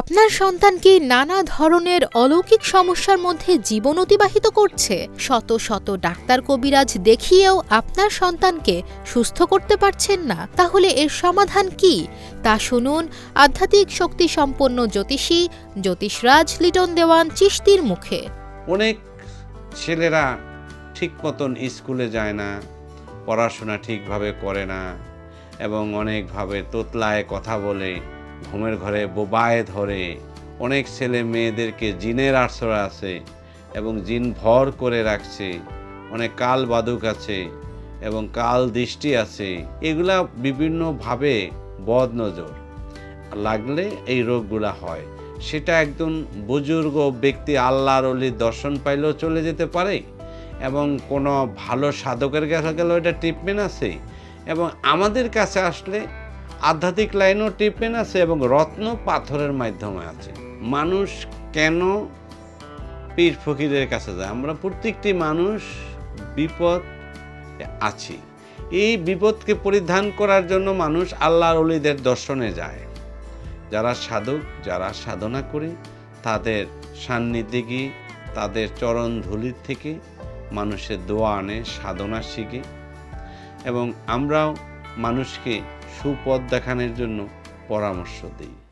আপনার সন্তান কি নানা ধরনের অলৌকিক সমস্যার মধ্যে জীবন অতিবাহিত করছে? শত শত ডাক্তার কবিরাজ দেখিয়েও আপনার সন্তানকে সুস্থ করতে পারছেন না। তাহলে এর সমাধান কি? তা শুনুন আধ্যাত্মিক শক্তি সম্পন্ন জ্যোতিষী জ্যোতিষরাজ লিটন দেওয়ান চিস্তির মুখে। অনেক ছেলেরা ঠিক মতন স্কুলে যায় না, পড়াশোনা ঠিকভাবে করে না এবং অনেকভাবে তোতলায় কথা বলে। ঘুমের ঘরে বোবায় ধরে। অনেক ছেলে মেয়েদেরকে জিনের আশ্রয় আছে এবং জিন ভর করে রাখছে। অনেক কাল বাদুক আছে এবং কাল দৃষ্টি আছে। এগুলা বিভিন্নভাবে বদ নজর লাগলে এই রোগগুলা হয়। সেটা একজন বুজুর্গ ব্যক্তি আল্লাহর অলির দর্শন পাইলেও চলে যেতে পারে এবং কোনো ভালো সাধকের কাছে গেলেও এটা ট্রিটমেন্ট আছে। এবং আমাদের কাছে আসলে আধ্যাত্মিক লাইনও টিপেন আছে এবং রত্ন পাথরের মাধ্যমে আছে। মানুষ কেন পীর ফকিরের কাছে যায়? আমরা প্রত্যেকটি মানুষ বিপদ আছি। এই বিপদকে পরিধান করার জন্য মানুষ আল্লাহর অলিদের দর্শনে যায়। যারা সাধক, যারা সাধনা করে, তাদের সান্নিধ্যে গিয়ে, তাদের চরণ ধুলির থেকে মানুষের দোয়া আনে, সাধনা শিখে। এবং আমরাও মানুষকে সুপথ দেখানোর জন্য পরামর্শ দিই।